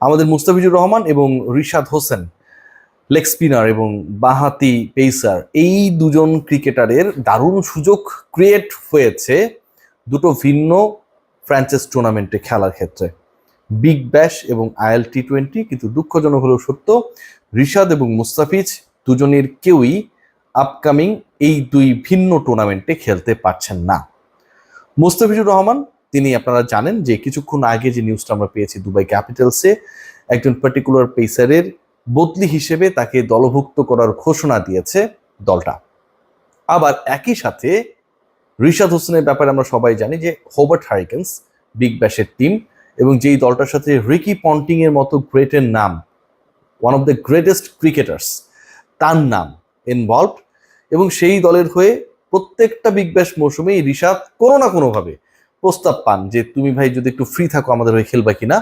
আমাদের মুস্তাফিজুর রহমান এবং Rishad Hossain, leg spinner এবং বাহাতি পেসার, এই দুজন ক্রিকেটারের দারুণ সুযোগ ক্রিয়েট হয়েছে দুটো ভিন্ন ফ্র্যাঞ্চাইজ টুর্নামেন্টে খেলার ক্ষেত্রে। বিগ ব্যাশ এবং আইএল টি টোয়েন্টি কিন্তু দুঃখজনক হলেও সত্য, রিশাদ এবং মুস্তাফিজ দুজনের কেউই আপকামিং এই দুই ভিন্ন টুর্নামেন্টে খেলতে পারছেন না। মুস্তাফিজুর রহমান তিনি আপনারা জানেন যে কিছুক্ষণ আগে যে নিউজটা আমরা পেয়েছি দুবাই ক্যাপিটালসে একজন পার্টিকুলার পেসারের বদলি হিসেবে তাকে দলভুক্ত করার ঘোষণা দিয়েছে দলটা। আবার একই সাথে রিশাদ হোসেনের ব্যাপারে আমরা সবাই জানি যে হোবার্ট হারিকেন্স বিগ ব্যাশের টিম এবং যেই দলটার সাথে রিকি পন্টিং এর মতো গ্রেটের নাম one of the greatest cricketers তার নাম ইনভলভ এবং সেই দলের হয়ে প্রত্যেকটা বিগ ব্যাশ মৌসুমেই রিশাদ কোনো না কোনোভাবে প্রস্তাব পান যে, তুমি ভাই যদি একটু ফ্রি থাকো আমাদের হয়ে খেলবা কিনা?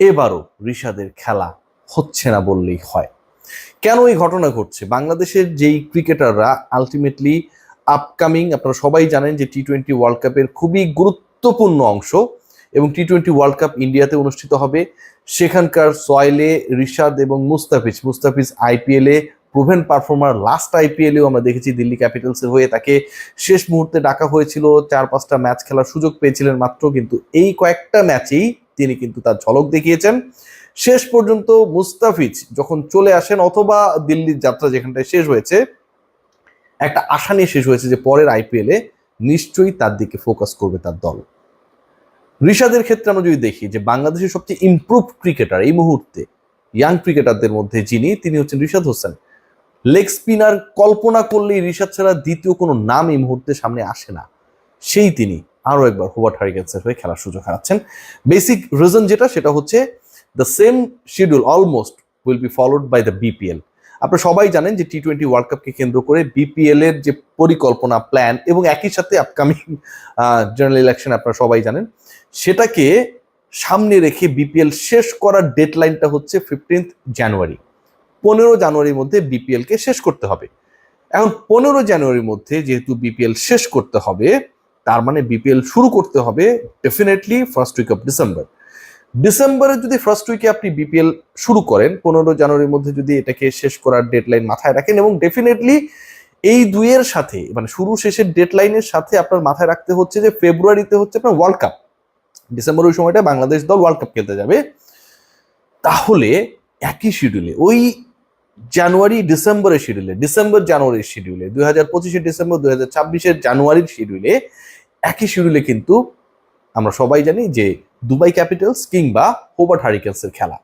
এবারও রিশাদের খেলা হচ্ছে না বললেই হয়। কেন এই ঘটনা ঘটছে? বাংলাদেশের যেই ক্রিকেটাররা আলটিমেটলি আপকামিং আপনারা সবাই জানেন যে টি টোয়েন্টি ওয়ার্ল্ড কাপের খুবই গুরুত্বপূর্ণ অংশ এবং টি টোয়েন্টি ওয়ার্ল্ড কাপ ইন্ডিয়াতে অনুষ্ঠিত হবে। সেখানকার সয়েলে রিশাদ এবং মুস্তাফিজ মুস্তাফিজ আইপিএলে প্রুভেন পারফর্মার লাস্ট আইপিএলেও আমরা দেখেছি দিল্লি ক্যাপিটালসের হয়ে তাকে শেষ মুহূর্তে ডাকা হয়েছিল। চার, পাঁচটা ম্যাচ খেলার সুযোগ পেয়েছিলেন মাত্র, কিন্তু এই কয়েকটা ম্যাচেই তিনি কিন্তু তার ঝলক দেখিয়েছেন। শেষ পর্যন্ত মুস্তাফিজ যখন চলে আসেন, অথবা দিল্লির যাত্রা যেখানটায় শেষ হয়েছে, একটা আশা নিয়ে শেষ হয়েছে যে পরের আইপিএলে নিশ্চয়ই তার দিকে ফোকাস করবে তার দল। ঋষাদের ক্ষেত্রে আমরা যদি দেখি যে বাংলাদেশের সবচেয়ে ইমপ্রুভ ক্রিকেটার এই মুহূর্তে ইয়াং ক্রিকেটারদের মধ্যে যিনি, তিনি হচ্ছেন রিশাদ হোসেন। লেগ স্পিনার কল্পনা করলেই ঋষাদ ছাড়া দ্বিতীয় কোনো নাম এই মুহূর্তে সামনে আসে না। সেই তিনি আরও একবার হোবার্ট হারিকেন্সের হয়ে খেলার সুযোগ হারাচ্ছেন। বেসিক রিজন যেটা, সেটা হচ্ছে the same schedule almost will be followed by the BPL আপনারা সবাই জানেন যে টি টোয়েন্টি ওয়ার্ল্ড কাপকে কেন্দ্র করে বিপিএল এর যে পরিকল্পনা প্ল্যান এবং একই সাথে আপকামিং জেনারেল ইলেকশন আপনারা সবাই জানেন, সেটাকে সামনে রেখে বিপিএল শেষ করার ডেডলাইনটা হচ্ছে ফিফটিন্থ জানুয়ারি পনেরো জানুয়ারির মধ্যে বিপিএল কে শেষ করতে হবে। এখন পনেরো জানুয়ারির মধ্যে যেহেতু বিপিএল শেষ করতে হবে, তার মানে বিপিএল শুরু করতে হবে definitely first week of December ডিসেম্বরে যদি ফার্স্ট উইকে আপনি বিপিএল শুরু করেন, পনেরো জানুয়ারির মধ্যে যদি এটাকে শেষ করার ডেডলাইন মাথায় রাখেন এবং ডেফিনেটলি এই দুইয়ের সাথে মানে শুরু শেষের ডেডলাইনের সাথে আপনার মাথায় রাখতে হচ্ছে যে ফেব্রুয়ারিতে হচ্ছে আপনার ওয়ার্ল্ড কাপ ডিসেম্বর ওই সময়টা বাংলাদেশ দল ওয়ার্ল্ড কাপ খেলতে যাবে। তাহলে একই শিডিউলে ওই জানুয়ারি ডিসেম্বরের শিডিউলে ডিসেম্বর জানুয়ারির শিডিউলে দুই হাজার পঁচিশে ডিসেম্বর, দুই হাজার ছাব্বিশের জানুয়ারির শিডিউলে একই শিডিউলে কিন্তু আমরা সবাই জানি যে দুবাই ক্যাপিটালস কিংবা হোবার্ট হারিকেন্সের খেলা।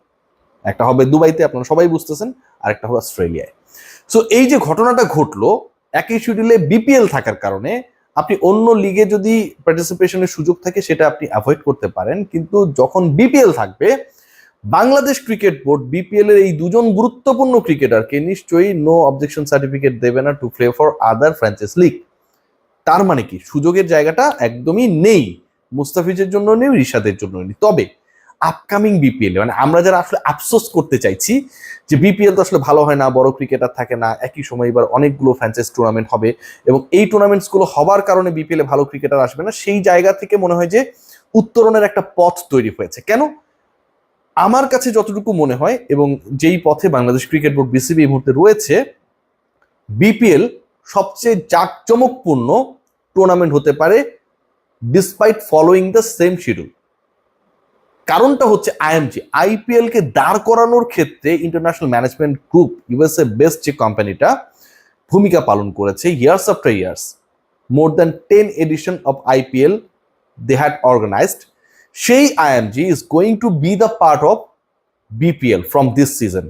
একটা হবে দুবাইতে, আপনারা সবাই বুঝতেছেন আর একটা হবে অস্ট্রেলিয়ায়। সো এই যে ঘটনাটা ঘটলো, একই শিডিউলে বিপিএল থাকার কারণে আপনি অন্য লিগে যদি পার্টিসিপেশনের সুযোগ থাকে, সেটা আপনি অ্যাভয়েড করতে পারেন। কিন্তু যখন বিপিএল থাকবে বাংলাদেশ ক্রিকেট বোর্ড বিপিএল এর এই দুজন গুরুত্বপূর্ণ ক্রিকেটারকে নিশ্চয়ই নো অবজেকশন সার্টিফিকেট দেবে না to play for other franchise league তার মানে কি? সুযোগের জায়গাটা একদমই নেই। মুস্তাফিজের জন্য নেই, রিশাদের জন্য নেই। তবে আপকামিং বিপিএল মানে আমরা যারা আসলে আফসোস করতে চাইছি যে বিপিএল তো আসলে ভালো হয় না, বড় ক্রিকেটার থাকে না, একই সময় এবার অনেকগুলো ফ্র্যাঞ্চাইজ টুর্নামেন্ট হবে এবং এই টুর্নামেন্টসগুলো হবার কারণে বিপিএল এ ভালো ক্রিকেটার আসবে না, সেই জায়গা থেকে মনে হয় যে উত্তরণের একটা পথ তৈরি হয়েছে। কেন? আমার কাছে যতটুকু মনে হয় এবং যেই পথে বাংলাদেশ ক্রিকেট বোর্ড বিসিবি এই মুহূর্তে রয়েছে বিপিএল সবচেয়ে জাঁকজমকপূর্ণ টুর্নামেন্ট হতে পারে despite following the same schedule কারণটা হচ্ছে আইএমজি আইপিএল কে দাঁড় করানোর ক্ষেত্রে International Management Group USA based যে কোম্পানিটা ভূমিকা পালন করেছে years after years more than ten edition of IPL they had organized সেই IMG is going to be the part of BPL from this season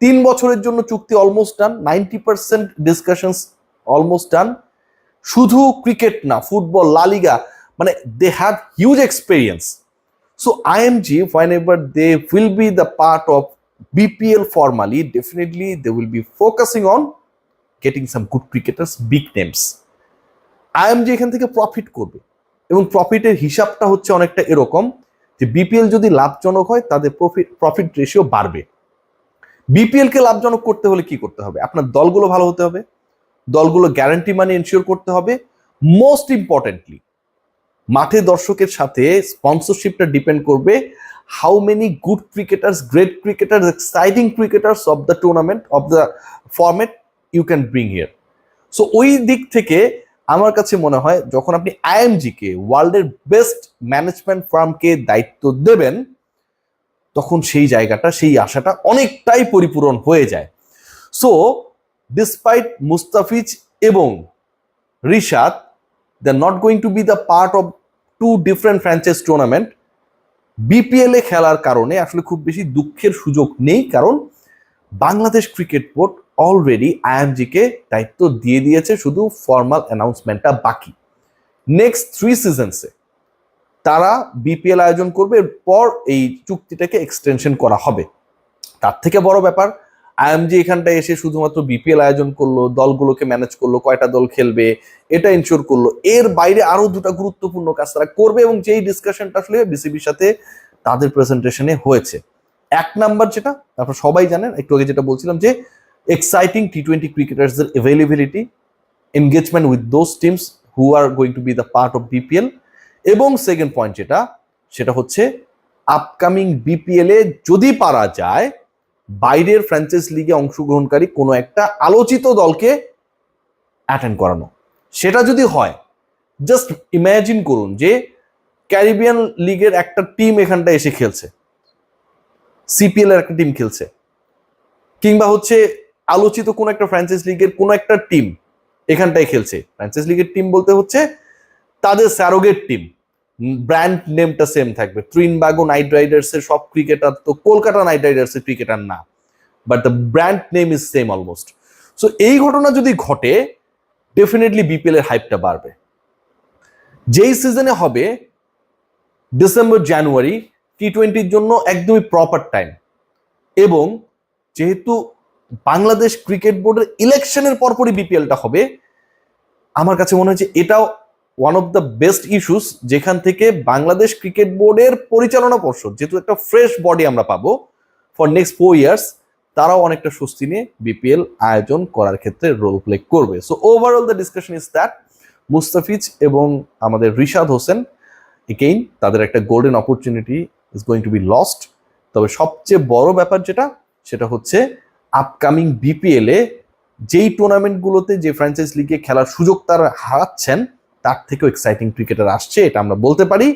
তিন বছরের জন্য চুক্তি almost done ninety percent discussions almost done শুধু cricket না football La Liga মানে দে have huge experience So IMG, whenever they will be the part of BPL formally, definitely they will be focusing on getting some good cricketers, big names. IMG এখান থেকে profit করবে। এবং প্রফিটের হিসাবটা হচ্ছে অনেকটা এরকম যে বিপিএল যদি লাভজনক হয়, তাদের প্রফিট প্রফিট রেশিও বাড়বে। বিপিএল কে লাভজনক করতে হলে কি করতে হবে? আপনার দলগুলো ভালো হতে হবে, দলগুলো গ্যারান্টি মানি এনশিওর করতে হবে। মোস্ট ইম্পর্টেন্টলি মাঠে দর্শকের সাথে স্পন্সরশিপটা ডিপেন্ড করবে how many good cricketers great cricketers exciting cricketers of the tournament of the format you can bring here so ওই দিক থেকে আমার কাছে মনে হয় যখন আপনি আইএমজি কে ওয়ার্ল্ডের বেস্ট ম্যানেজমেন্ট ফার্মকে দায়িত্ব দেবেন, তখন সেই জায়গাটা, সেই আশাটা অনেকটাই পরিপূরণ হয়ে যায়। সো ডিসপাইট মুস্তাফিজ এবং Rishad they not going to be the part of two different franchise tournament BPL এ খেলার কারণে আসলে খুব বেশি দুঃখের সুযোগ নেই, কারণ Bangladesh cricket board already IMG কে দায়িত্ব দিয়ে দিয়েছে, শুধু ফর্মাল অ্যানাউন্সমেন্টটা বাকি। নেক্সট থ্রি সিজনসে তারা বিপিএল আয়োজন করবে, এরপর এই চুক্তিটাকে এক্সটেনশন করা হবে। তার থেকে বড় ব্যাপার আইএমজি এখানটায় এসে শুধুমাত্র বিপিএল আয়োজন করল, দলগুলোকে ম্যানেজ করল, কয়টা দল খেলবে, এটা ইনশোর করল। এর বাইরে আরও দুটো গুরুত্বপূর্ণ কাজ তারা করবে এবং যেই ডিসকাশনটা আসলে বিসিবির সাথে তাদের প্রেজেন্টেশনে হয়েছে। এক নাম্বার যেটা, আপনারা সবাই জানেন, একটু আগে যেটা বলছিলাম যে এক্সাইটিং টি টোয়েন্টি ক্রিকেটার্সদের availability engagement with those teams who are going to be the part of BPL এবং সেকেন্ড পয়েন্ট যেটা, সেটা হচ্ছে আপকামিং বিপিএল এ যদি পারা যায়, বাইরের ফ্র্যাঞ্চাইজ লিগে অংশগ্রহণকারী কোনো একটা আলোচিত দলকে অ্যাটেন্ড করানো। সেটা যদি হয় জাস্ট ইমাজিন করুন যে ক্যারিবিয়ান লিগের একটা টিম এখানটা এসে খেলছে সিপিএল এর একটা টিম খেলছে, কিংবা হচ্ছে আলোচিত কোনো একটা ফ্র্যাঞ্চাইজ লিগের কোনো একটা টিম এখানটায় খেলছে। ফ্র্যাঞ্চাইজ লিগের টিম বলতে হচ্ছে তাদের স্যারোগেট টিম ব্র্যান্ড নেমটা সেম থাকবে। ত্রিনবাগো নাইট রাইডার্স এর সব ক্রিকেটার তো কলকাতা নাইট রাইডার্স এর ক্রিকেটার না। But the brand name is same almost so এই ঘটনা যদি ঘটে ডেফিনেটলি বিপিএল এর হাইপটা বাড়বে। যেই সিজনে হবে ডিসেম্বর জানুয়ারি টি টোয়েন্টির জন্য একদমই প্রপার টাইম এবং যেহেতু বাংলাদেশ ক্রিকেট বোর্ডের ইলেকশনের পরপরই বিপিএলটা হবে। আমার কাছে মনে হচ্ছে এটাও one of the best issues যেখান থেকে বাংলাদেশ ক্রিকেট বোর্ডের পরিচালনা পর্ষদ, যেহেতু একটা ফ্রেশ বডি আমরা পাবো ফর নেক্সট ফোর ইয়ার্স তারাও অনেকটা স্বস্তি নিয়ে বিপিএল আয়োজন করার ক্ষেত্রে রোল প্লে করবে। So overall the discussion is that Mustafiz এবং আমাদের রিশাদ হোসেন এগেইন তাদের একটা golden opportunity is going to be lost তবে সবচেয়ে বড় ব্যাপার যেটা, সেটা হচ্ছে আপকামিং বিপিএল যেই টুর্নামেন্টগুলোতে যে ফ্র্যাঞ্চাইজ লিগে খেলার সুযোগ তারা হারাচ্ছেন, তার থেকেও এক্সাইটিং ক্রিকেটার আসছে, এটা আমরা বলতে পারি।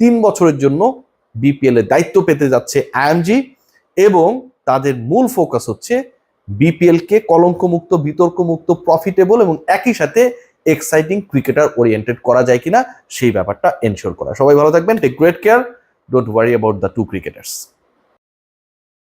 তিন বছরের জন্য বিপিএল এর দায়িত্ব পেতে যাচ্ছে আইএমজি এবং তাদের মূল ফোকাস হচ্ছে বিপিএল কে কলঙ্কমুক্ত, বিতর্কমুক্ত প্রফিটেবল এবং একই সাথে এক্সাইটিং ক্রিকেটার ওরিয়েন্টেড করা যায় কিনা, সেই ব্যাপারটা এনশোর করা। সবাই ভালো থাকবেন take great care don't worry about the two cricketers